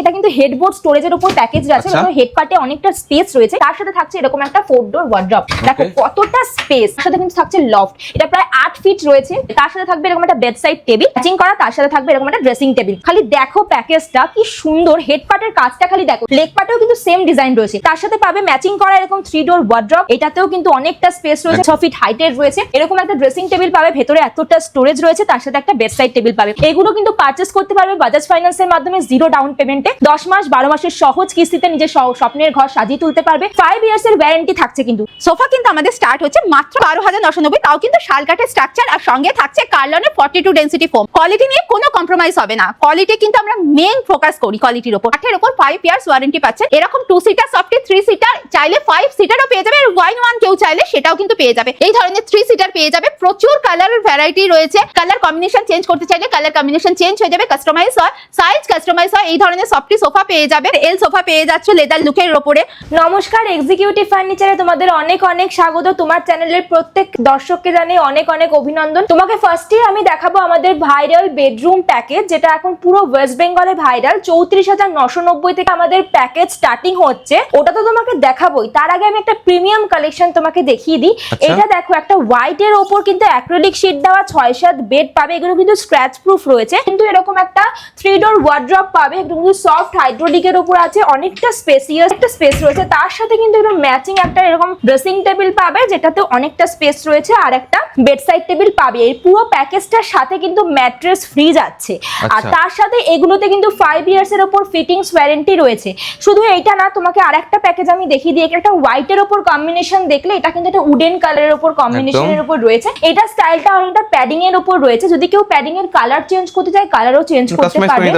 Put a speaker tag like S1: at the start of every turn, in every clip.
S1: এটা কিন্তু হেডবোর্ড স্টোরেজের উপর প্যাকেজ আছে
S2: আচ্ছা।
S1: হেড পার্টে অনেকটা স্পেস রয়েছে। তার সাথে থাকছে এরকম একটা ফোর ডোর ওয়ার্ড্রপ দেখো কতটা স্পেস তার সাথে কিন্তু থাকছে লফট এটা প্রায় আট ফিট রয়েছে। তার সাথে থাকবে এরকম একটা বেড সাইড টেবিল ম্যাচিং করা তার সাথে থাকবে এরকম একটা ড্রেসিং টেবিল খালি দেখো প্যাকেজটা কি সুন্দর। হেড পার্টের কাজটা খালি দেখো। লেগ পার্টেও কিন্তু সেম ডিজাইন রয়েছে। তার সাথে পাবে ম্যাচিং করা এরকম থ্রি ডোর ওয়ার্ড্রপ এটাতেও কিন্তু অনেকটা স্পেস রয়েছে। ছ ফিট হাইটের রয়েছে। এরকম একটা ড্রেসিং টেবিল পাবে। ভেতরে এতটা স্টোরেজ রয়েছে। তার সাথে একটা বেড সাইড টেবিল পাবে। এগুলো কিন্তু পারচেস করতে পারবে বাজাজ ফাইন্যান্সের মাধ্যমে জিরো ডাউন পেমেন্টে দশ মাস, বারো মাসের সহজ কিস্তিতে নিজের স্বপ্নের ঘর সাজিয়ে তুলতে পারবে। ফাইভ ইয়ার্স এর ওয়ারেন্টি থাকছে কিন্তু।
S3: সোফা কিন্তু আমাদের স্টার্ট হচ্ছে মাত্র বারো হাজার নশো নব্বই, তাও কিন্তু শালকাঠের স্ট্রাকচার আর সঙ্গে থাকছে কার্লনের forty two density foam quality নিয়ে কোনো কম্প্রোমাইজ হবে না। কোয়ালিটি কিন্তু আমরা মেন ফোকাস করি কোয়ালিটির ওপর। কাঠের ওপর ফাইভ ইয়ার্স ওয়ারেন্টি পাচ্ছেন এরকম two seater softy three seater চাইলে ফাইভ সিটারও পেয়ে যাবে ওয়াইন ওয়ান কেউ চাইলে সেটাও কিন্তু পেয়ে যাবে। এই ধরনের থ্রি সিটার পেয়ে যাবে। প্রচুর কালার ভ্যারাইটি রয়েছে। কালার কম্বিনেশন চেঞ্জ করতে চাইলে কালার কম্বিনেশন চেঞ্জ হয়ে যাবে কাস্টমাইজ হয়। সাইজ কাস্টমাইজ হয়, এই ধরনের সফটি সোফা পেয়ে যাবে এল সোফা পেয়ে যাচ্ছ লেদার লুকের ওপরে।
S1: নমস্কার এক্সিকিউটিভ ফার্নিচারে তোমাদের অনেক অনেক স্বাগত। তোমার চ্যানেলের প্রত্যেক দর্শককে জানাই অনেক অনেক অভিনন্দন। তোমাকে ফার্স্টে আমি দেখাবো আমাদের ভাইরাল বেডরুম প্যাকেজ যেটা এখন পুরো ওয়েস্ট বেঙ্গলে ভাইরাল চৌত্রিশ হাজার নশো নব্বই থেকে আমাদের প্যাকেজ স্টার্টিং হচ্ছে। ওটা তো তোমাকে দেখাবোই। তার আগে আমি একটা প্রিমিয়াম কালেকশন তোমাকে দেখিয়ে দিই।
S2: আচ্ছা।
S1: এটা দেখো একটা হোয়াইট এর ওপর কিন্তু অ্যাক্রিলিক শীট দেওয়া ছয় সাত বেড পাবে। এগুলো কিন্তু স্ক্র্যাচ প্রুফ রয়েছে। কিন্তু এরকম একটা থ্রি ডোর ওয়ার্ড্রপ পাবে। একদম কিন্তু সফট হাইড্রোলিকের উপর আছে অনেকটা স্পেসিয়াস একটা স্পেস রয়েছে। তার সাথে কিন্তু একদম ম্যাচিং একটা এরকম ড্রেসিং টেবিল পাবে যেটাতে অনেকটা স্পেস রয়েছে আর একটা বেডসাইড টেবিল পাবে। এই পুরো প্যাকেজটার সাথে কিন্তু ম্যাট্রেস ফ্রি যাচ্ছে। আর
S2: আচ্ছা।
S1: তার সাথে এগুলোতে কিন্তু ফাইভ ইয়ার্স এর উপর ফিটিংস ওয়ারেন্টি রয়েছে। শুধু এইটা না তোমাকে আরেকটা প্যাকেজ আমি দেখিয়ে দিই। একটা হোয়াইটের উপর কম্বিনেশন দেখলে এটা কিন্তু একটা উডেন কালারের উপর কম্বিনেশনের উপর রয়েছে। এটা স্টাইলটা অনেকটা প্যাডিং এর উপর রয়েছে। যদি কেউ প্যাডিং এর কালার চেঞ্জ করতে চায় কালারও চেঞ্জ করতে পারবে।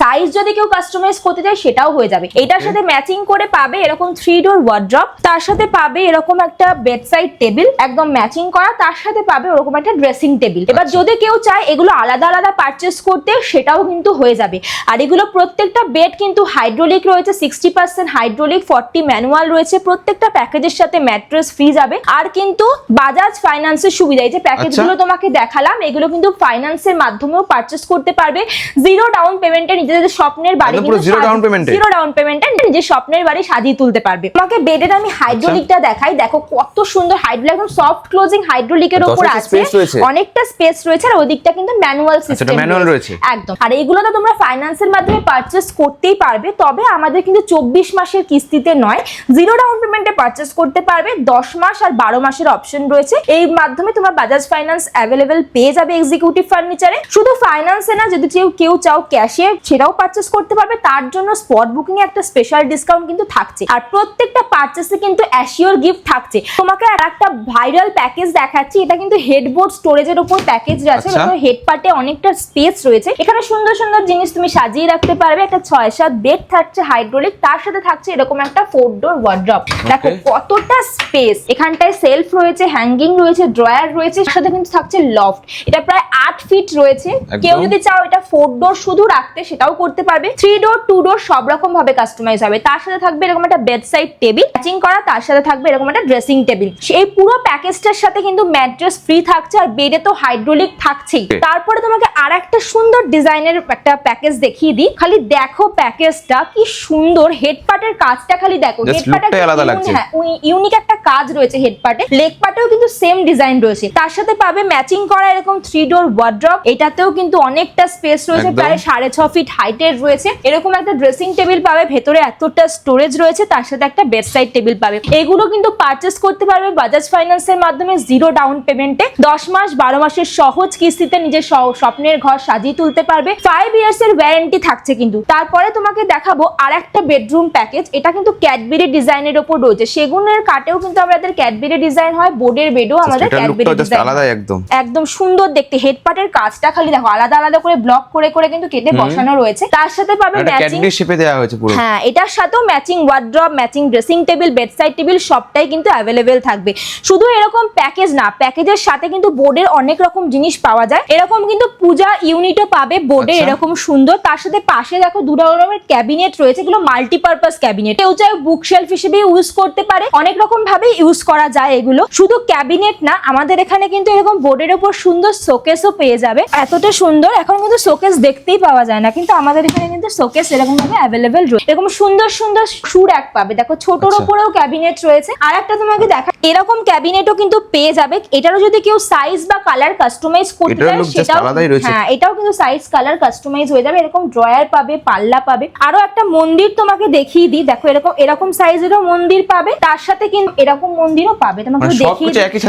S1: সাইজ যদি কেউ কাস্টমাইজ করতে চায় সেটাও হয়ে যাবে। এটার সাথে ম্যাচিং করে পাবে এরকম থ্রি ডোর ওয়ার্ড্রপ তার সাথে পাবে এরকম একটা বেডসাইড টেবিল একদম ম্যাচিং করা তার সাথে পাবে ওরকম একটা ড্রেসিং টেবিল এবার
S2: আচ্ছা।
S1: যদি কেউ চায় এগুলো আলাদা আলাদা পারচেস করতে সেটাও কিন্তু হয়ে যাবে। আর এগুলো প্রত্যেকটা বেড কিন্তু হাইড্রোলিক রয়েছে sixty percent hydraulic forty manual রয়েছে প্রত্যেকটা প্যাকেজের সাথে ম্যাট্রেস ফ্রি যাবে। আর কিন্তু বাজাজ ফাইন্যান্সের সুবিধা এই যে প্যাকেজগুলো তোমাকে দেখালাম এগুলো কিন্তু ফাইন্যান্সের মাধ্যমেও পারচেস করতে পারবে। জিরো ডাউন পেমেন্টে নিজেদের স্বপ্নের বাড়ি
S2: পুরো zero down payment
S1: zero down পেমেন্টে নিজের স্বপ্নের বাড়ি সাজিয়ে তুলতে পারবে। তোমাকে বেডের আমি হাইড্রোলিকটা দেখাই। দেখো কত সুন্দর হাইড্রোলিক একদম সফট ক্লোজিং হাইড্রোলিকের উপর আছে। অনেকটা স্পেস রয়েছে আর ওদিকটা কিন্তু ম্যানুয়াল
S2: আচ্ছা,
S1: সিস্টেম
S2: এটা রয়েছে?
S1: একদম। আর এগুলো তো তোমরা ফাইন্যান্সের মাধ্যমে পারচেস করতেই পারবে। তবে আমাদের কিন্তু চব্বিশ মাসের কিস্তিতে নয় জিরো ডাউন পেমেন্টে পারচেস করতে পারবে। দশ মাস আর বারো মাসের অপশন রয়েছে। এই মাধ্যমে তোমার বাজাজ ফাইন্যান্স অ্যাভেলেবেল পেয়ে যাবে এক্সিকিউটিভ ফার্নিচারে শুধু ফাইন্যান্সে না যদি কেউ কেউ চাও ক্যাশে সেটাও পারচেস করতে পারবে তার জন্য স্পট বুকিং এ একটা স্পেশাল ডিসকাউন্ট কিন্তু থাকছে। আর প্রত্যেকটা পারচেসে কিন্তু অ্যাসিওর গিফট থাকছে। তোমাকে আর একটা ভাইরাল প্যাকেজ দেখাচ্ছি এটা কিন্তু হেডবোর্ড স্টোরেজের উপর প্যাকেজ আছে
S2: আচ্ছা।
S1: হেড পার্টে অনেকটা স্পেস রয়েছে। এখানে সুন্দর সুন্দর জিনিস তুমি সাজিয়ে রাখতে পারবে একটা ছয় সাত বেড থাকছে হাইড্রোলিক তার সাথে থাকছে এরকম একটা ফোর ডোর ওয়ার্ড্রপ দেখো কতটা স্পেস এখানটায় সেলফ রয়েছে হ্যাঙ্গিং রয়েছে ড্রয়ার রয়েছে সাথে কিন্তু থাকছে লফট এটা প্রায় আট ফিট রয়েছে। কেউ যদি চাও এটা ফোর ডোর শুধু রাখতে সেটাও করতে পারবে। থ্রি ডোর টু ডোর সব রকম ভাবে কাস্টমাইজ হবে। তার সাথে থাকবে এরকম একটা বেড সাইড টেবিল ম্যাচিং করা তার সাথে থাকবে এরকম একটা ড্রেসিং টেবিল এই পুরো প্যাকেজটার সাথে কিন্তু ম্যাট্রেস ফ্রি থাকছে আর বেডে তো হাইড্রোলিক থাকছেই। তারপরে তোমাকে আর একটা সুন্দর ডিজাইনের একটা প্যাকেজ দেখিয়ে দিই। খালি দেখো প্যাকেজটা কি সুন্দর। হেড পার্টের কাজটা খালি দেখো। হেড ইউনিক একটা কাজ রয়েছে হেড পার্টে লেগ পার্টেও কিন্তু সেম ডিজাইন রয়েছে। তার সাথে পাবে ম্যাচিং করা এরকম থ্রি ডোর ওয়ার্ড্রপ এটাতেও কিন্তু অনেকটা স্পেস রয়েছে। প্রায় সাড়ে ছ ফিট হাইটের রয়েছে। এরকম একটা ড্রেসিং টেবিল পাবে ভেতরে এতটা স্টোরেজ রয়েছে তার সাথে একটা বেড সাইড টেবিল পাবে। এগুলো কিন্তু পারচেস করতে পারবে বাজাজ ফাইন্যান্স এর মাধ্যমে জিরো ডাউন পেমেন্টে দশ মাস বারো মাসের সহজ কিস্তিতে নিজের স্বপ্নের ঘর সাজিয়ে তুলতে পারবে। ফাইভ ইয়ার্স এর ওয়ারেন্টি থাকছে কিন্তু। তারপরে তোমাকে দেখাবো আর একটা বেডরুম প্যাকেজ এটা কিন্তু ক্যাডবেরি ডিজাইনের ওপর রয়েছে। সেগুনের কাটেও কিন্তু আমাদের ক্যাডবেরি ডিজাইন হয় বোর্ডের বেডও আমাদের ক্যাডবেরি ডিজাইন
S2: আলাদাই একদম।
S1: একদম সুন্দর দেখতে। হেড পার্টের কাজটা খালি দেখো আলাদা আলাদা করে ব্লক করে করে কিন্তু কেটে বসানো রয়েছে। তার সাথে
S2: একটা
S1: ম্যাচিং
S2: শেপে দেওয়া হয়েছে পুরো।
S1: হ্যাঁ এটার সাথেও matching wardrobe matching dressing table bedside table সবটাই কিন্তু অ্যাভেলেবেল থাকবে। শুধু এরকম প্যাকেজ না প্যাকেজের সাথে কিন্তু বোর্ডের অনেক রকম জিনিস পাওয়া যায়। এরকম কিন্তু পূজা ইউনিটও পাবে বোর্ডে
S2: আচ্ছা।
S1: এরকম সুন্দর। তার সাথে পাশে দেখো দু রকমের ক্যাবিনেট রয়েছে এগুলো মাল্টিপারপাস ক্যাবিনেট কেউ চাই বুক শেলফ হিসেবে ইউজ করতে পারে। অনেক রকম ভাবে ইউজ করা যায় এগুলো। শুধু ক্যাবিনেট না আমাদের এখানে কিন্তু এরকম বোর্ডের উপর সুন্দর শোকেসও পেয়ে যাবে। এতটা সুন্দর এখন কিন্তু শোকেস দেখতেই পাওয়া যায় না কিন্তু আমাদের এখানে কিন্তু শোকেস এরকম ভাবে অ্যাভেলেবেল রয়েছে এরকম সুন্দর সুন্দর সুর এক পাবে। দেখো ছোটর
S2: আচ্ছা।
S1: উপরেও ক্যাবিনেট রয়েছে। আর একটা তোমাকে দেখা এরকম ক্যাবিনেটও কিন্তু পেয়ে যাবে। এটারও যদি কেউ সাইজ বা কালার কাস্টমাইজ করতে চায় সেটাও হ্যাঁ এটাও কিন্তু সাইজ কালার কাস্টমাইজ হয়ে যাবে। এরকম ড্রয়ার পাবে পাল্লা পাবে। আরও একটা মন্দির তোমাকে দেখিয়ে দিই। দেখো এরকম এরকম সাইজেরও মন্দির পাবে। তার সাথে কিন্তু এরকম মন্দিরও পাবে। তোমাকে
S2: মানে
S1: দেখিয়ে
S2: একই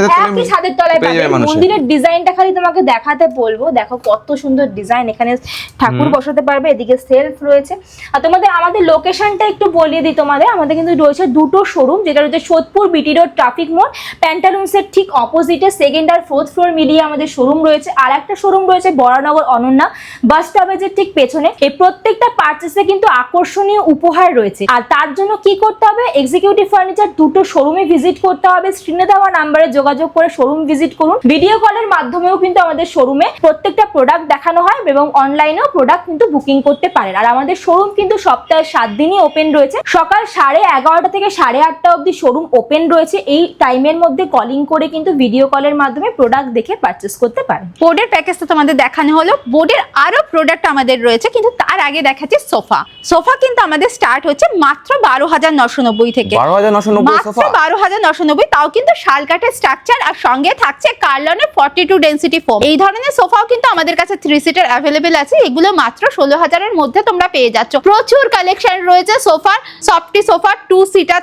S2: ছাদের তলায়
S1: পাবে। মন্দিরের ডিজাইনটা খালি তোমাকে দেখাতে বলব। দেখো কত সুন্দর ডিজাইন এখানে ঠাকুর বসাতে পারবে। এদিকে সেলফ রয়েছে। আর তোমাদের আমাদের লোকেশনটা একটু বলিয়ে দিই তোমাদের। আমাদের কিন্তু রয়েছে দুটো শোরুম যেটা রয়েছে সোদপুর বিটি রোড ট্রাফিক মোড় প্যান্টালুন্সের ঠিক অপোজিটে সেকেন্ড আর ফোর্থ ফ্লোর মিলিয়ে আমাদের শোরুম রয়েছে। আর একটা শোরুম রয়েছে বরানগর অনন্যা বাস স্টপেজের ঠিক পেছনে। এই প্রত্যেকটা পার্চেসে কিন্তু আকর্ষণীয় উপহার রয়েছে। আর তার জন্য কি করতে হবে? এক্সিকিউটিভ ফার্নিচার দুটো শোরুমে ভিজিট করতে হবে। স্ক্রিনে দেওয়া নাম্বারে যোগাযোগ করে শোরুম ভিজিট করুন। ভিডিও কলের মাধ্যমেও কিন্তু আমাদের শোরুমে প্রত্যেকটা প্রোডাক্ট দেখানো হয় এবং অনলাইনেও প্রোডাক্ট কিন্তু বুকিং করতে পারেন। আর আমাদের শোরুম কিন্তু সপ্তাহে সাত দিনই ওপেন রয়েছে। সকাল সাড়ে এগারোটা থেকে সাড়ে আটটা অবধি শোরুম ওপেন রয়েছে। এই টাইমের মধ্যে কলিং করে কিন্তু ভিডিও কলের মাধ্যমে প্রোডাক্ট দেখে পারচেস করতে পারেন।
S3: বোর্ডের প্যাকেজ তো তোমাদের দেখানো হলো। বোর্ডের আরও প্রোডাক্ট আমাদের রয়েছে কিন্তু তার আগে দেখাচ্ছি সোফা সোফা কিন্তু আমাদের স্টার্ট হচ্ছে মাত্র বারো হাজার নশো নব্বই থেকে।
S2: বারো হাজার নশো নব্বই
S3: মাত্র বারো হাজার নশো নব্বই তাও কিন্তু শালকাঠের স্ট্রাকচার আর সঙ্গে থাকছে কার্লনের ফর্টি টু ডেন্সিটি ফোম এই ধরনের সোফাও কিন্তু আমাদের কাছে থ্রি সিটার অ্যাভেলেবেল আছে। এগুলো মাত্র ষোলো হাজারের মধ্যে তোমরা পেয়ে যাচ্ছ। প্রচুর কালেকশন রয়েছে সোফার সফটি সোফা টু সিটার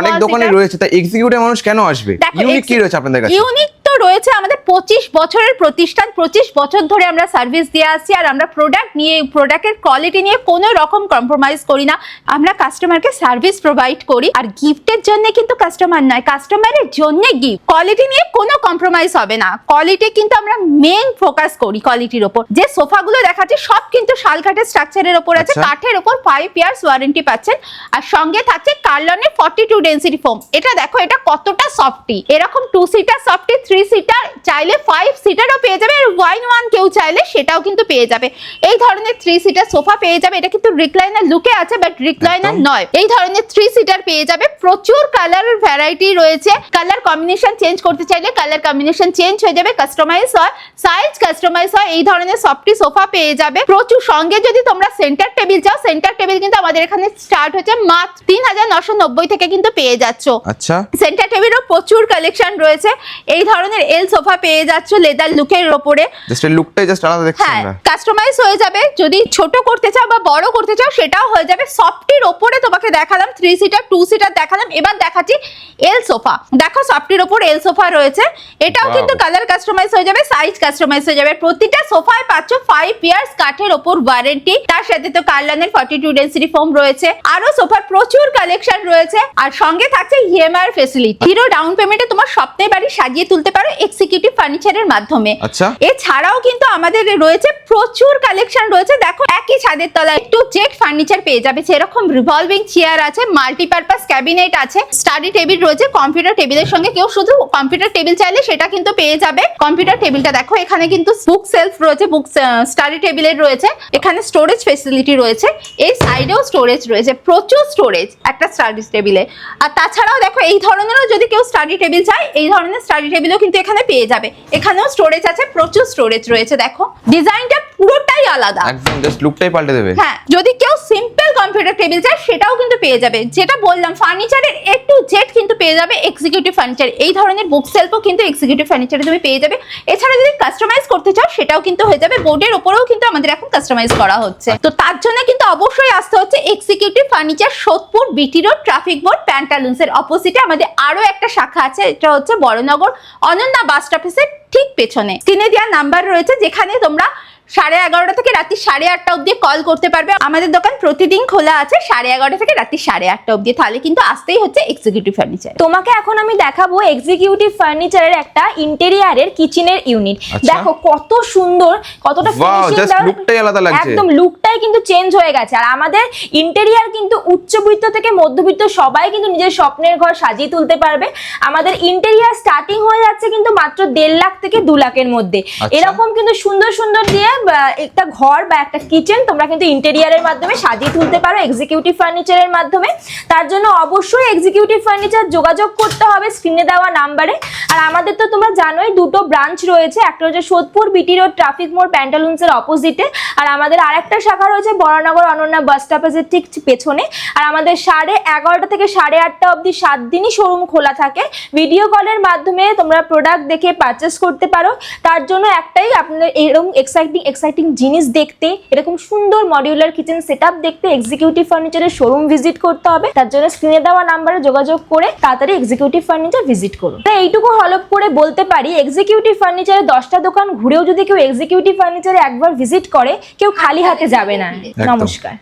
S2: অনেক দোকানে রয়েছে তা এক্সিকিউটিভ মানুষ কেন আসবে? ইউনিক কি রয়েছে আপনাদের কাছে?
S3: ইউনিক রয়েছে আমাদের পঁচিশ বছরের প্রতিষ্ঠান পঁচিশ বছর ধরে আমরা সার্ভিস দিয়ে আসছি আর আমরা প্রোডাক্ট নিয়ে প্রোডাক্টের কোয়ালিটি নিয়ে কোনো রকম কম্প্রোমাইজ করি না। আমরা কাস্টমারকে সার্ভিস প্রোভাইড করি আর গিফটের জন্য কিন্তু কাস্টমার নয় কাস্টমারের জন্য গিফট কোয়ালিটি নিয়ে কোনো কম্প্রোমাইজ হবে না। কোয়ালিটি কিন্তু আমরা মেন ফোকাস করি কোয়ালিটির ওপর। যে সোফাগুলো দেখাচ্ছি সব কিন্তু শালকাঠের স্ট্রাকচারের ওপর আছে
S2: আচ্ছা।
S3: কাঠের ওপর ফাইভ ইয়ার্স ওয়ারেন্টি পাচ্ছেন আর সঙ্গে থাকছে কার্লনের ফর্টি টু ডেন্সিটি ফোম এটা দেখো এটা কতটা সফটি এরকম two seater softy three seater চাইলে ফাইভ সিটারও পেয়ে যাবে আর ওয়াইন ওয়ান কেউ চাইলে সেটাও কিন্তু পেয়ে যাবে। এই ধরনের থ্রি সিটার সোফা পেয়ে যাবে এটা কিন্তু রিক্লাইনার লুকে আছে বাট রিক্লাইনার নয়। এই ধরনের থ্রি সিটার পেয়ে যাবে। প্রচুর কালারের ভ্যারাইটি রয়েছে। কালার কম্বিনেশন চেঞ্জ করতে চাইলে কালার কম্বিনেশন চেঞ্জ হয়ে যাবে কাস্টমাইজ হয় সাইজ কাস্টমাইজ হয় এই ধরনের সফটি সোফা পেয়ে যাবে। প্রচুর সঙ্গে যদি তোমরা সেন্টার টেবিল চাও সেন্টার টেবিল কিন্তু আমাদের এখানে স্টার্ট হচ্ছে মাত্র তিন হাজার নশো নব্বই থেকে কিন্তু পেয়ে যাচ্ছ।
S2: আচ্ছা।
S3: সেন্টার টেবিলও প্রচুর কালেকশন রয়েছে। এই ধরনের এল সোফা পেয়ে যাচ্ছ লেদার লুকের ওপরে।
S2: জাস্ট এই লুকটাই জাস্ট আলাদা দেখছি
S3: হ্যাঁ কাস্টমাইজ হয়ে যাবে। যদি ছোট করতে চাও বা বড় করতে চাও সেটাও হয়ে যাবে। সফটির ওপরে তোমাকে দেখালাম থ্রি সিটার টু সিটার দেখালাম। এবার দেখাচ্ছি এল সোফা দেখো সফটির ওপর এল সোফা রয়েছে। এটাও কিন্তু কালার কাস্টমাইজ হয়ে যাবে সাইজ কাস্টমাইজ হয়ে যাবে। প্রতিটা সোফায় পাচ্ছ ফাইভ ইয়ার্স কাঠের ওপর ওয়ারেন্টি তার সাথে তো কার্লানের ফর্টি টু ডেন্সিটি ফোম রয়েছে। আরও সোফার প্রচুর কালেকশন রয়েছে। আর সঙ্গে থাকছে ইএমআই ফেসিলিটি জিরো ডাউন পেমেন্টে তোমার সপ্তাহে বাড়ি সাজিয়ে তুলতে পারো এক্সিকিউটিভ ফার্নিচারের মাধ্যমে।
S2: আচ্ছা।
S3: এছাড়াও কিন্তু আমাদের রয়েছে প্রচুর কালেকশন রয়েছে। দেখো একই ছাদের তলায় একটু জেট ফার্নিচার পেয়ে যাবে। সেরকম রিভলভিং চেয়ার আছে মাল্টিপারপাস ক্যাবিনেট আছে স্টাডি টেবিল রয়েছে কম্পিউটার টেবিলের সঙ্গে কেউ শুধু কম্পিউটার টেবিল চাইলে সেটা কিন্তু পেয়ে যাবে। কম্পিউটার টেবিলটা দেখো এখানে কিন্তু বুক সেলফ রয়েছে বুক স্টাডি টেবিলের রয়েছে। এখানে স্টোরেজ ফেসিলিটি রয়েছে। এই সাইডেও স্টোরেজ রয়েছে প্রচুর স্টোরেজ একটা স্টাডি টেবিলে আর তাছাড়াও দেখো এই ধরনেরও যদি কেউ স্টাডি টেবিল চায় এই ধরনের স্টাডি টেবিলও কিন্তু এখানে পেয়ে যাবে। এখানেও স্টোরেজ আছে প্রচুর স্টোরেজ রয়েছে দেখো। ডিজাইনটা পুরোটাই আলাদা।
S2: একদম জাস্ট লুকটাই পাল্টে দেবে।
S3: হ্যাঁ যদি কেউ সিম্পল কম্পিউটার টেবিল চায় সেটাও কিন্তু পেয়ে যাবে। যেটা বললাম ফার্নিচারের এ টু জেড কিন্তু পেয়ে যাবে এক্সিকিউটিভ ফার্নিচার এই ধরনের বুক সেলফও কিন্তু এক্সিকিউটিভ ফার্নিচারে তুমি পেয়ে যাবে। এছাড়া যদি কাস্টমাইজ করতে চাও সেটাও কিন্তু হয়ে যাবে। বোর্ডের ওপরেও কিন্তু আমাদের এখন কাস্টমাইজ করা হচ্ছে। তো তার জন্য কিন্তু অবশ্যই আসতে হচ্ছে executive furniture Sodepur BT road traffic board প্যান্টালুন্সের অপোজিটে আমাদের আরও একটা শাখা আছে এটা হচ্ছে বড়নগর। অনন্যা বাস স্টপেজের ঠিক পেছনে। স্ক্রিনে দেওয়া নাম্বার রয়েছে যেখানে তোমরা সাড়ে এগারোটা থেকে রাত্রি সাড়ে আটটা অবধি কল করতে পারবে। আমাদের দোকান প্রতিদিন খোলা আছে সাড়ে এগারোটা থেকে রাত্রি সাড়ে আটটা অবধি। তাহলে কিন্তু আসতেই হচ্ছে এক্সিকিউটিভ ফার্নিচার
S1: তোমাকে এখন আমি দেখাবো এক্সিকিউটিভ ফার্নিচারের একটা ইন্টেরিয়ারের কিচেনের ইউনিট। দেখো কত সুন্দর কতটা
S2: আলাদা লাগছে।
S1: একদম লুকটাই কিন্তু চেঞ্জ হয়ে গেছে। আর আমাদের ইন্টেরিয়ার কিন্তু উচ্চবিত্ত থেকে মধ্যবিত্ত সবাই কিন্তু নিজের স্বপ্নের ঘর সাজিয়ে তুলতে পারবে। আমাদের ইন্টেরিয়ার স্টার্টিং হয়ে যাচ্ছে কিন্তু মাত্র দেড় লাখ থেকে দু লাখের মধ্যে।
S2: আচ্ছা।
S1: এরকম কিন্তু সুন্দর সুন্দর দিয়ে একটা ঘর বা একটা কিচেন তোমরা কিন্তু ইন্টেরিয়ারের মাধ্যমে সাজিয়ে তুলতে পারো এক্সিকিউটিভ ফার্নিচারের মাধ্যমে। তার জন্য অবশ্যই এক্সিকিউটিভ ফার্নিচার যোগাযোগ করতে হবে স্ক্রিনে দেওয়া নাম্বারে আর আমাদের তো তোমরা জানোই, দুটো ব্রাঞ্চ রয়েছে, একটা হচ্ছে সোদপুর বিটি রোড ট্রাফিক মোড় প্যান্টালুন্সের অপোজিটে আর আমাদের আরেকটা শাখা রয়েছে বড়নগর অনন্যা বাস স্টপেজের ঠিক পেছনে। আর আমাদের সাড়ে এগারোটা থেকে সাড়ে আটটা অবধি সাত দিনই শোরুম খোলা থাকে। ভিডিও কলের মাধ্যমে তোমরা প্রোডাক্ট দেখে পারচেস করতে পারো। তার জন্য একটাই আপনাদের এরকম এক্সাইটিং এক্সাইটিং জিনিস দেখতে এরকম সুন্দর মডিউলার কিচেন সেট দেখতে এক্সিকিউটিভ ফার্নিচারের শোরুম ভিজিট করতে হবে। তার জন্য স্ক্রিনে দেওয়া নাম্বারে যোগাযোগ করে তাড়াতাড়ি এক্সিকিউটিভ ফার্নিচার ভিজিট করুন। তাই এইটুকু হলপ করে বলতে পারি এক্সিকিউটিভ ফার্নিচারে দশটা দোকান ঘুরেও যদি কেউ এক্সিকিউটিভ ফার্নিচারে একবার ভিজিট করে কেউ খালি হাতে যাবে না। নমস্কার।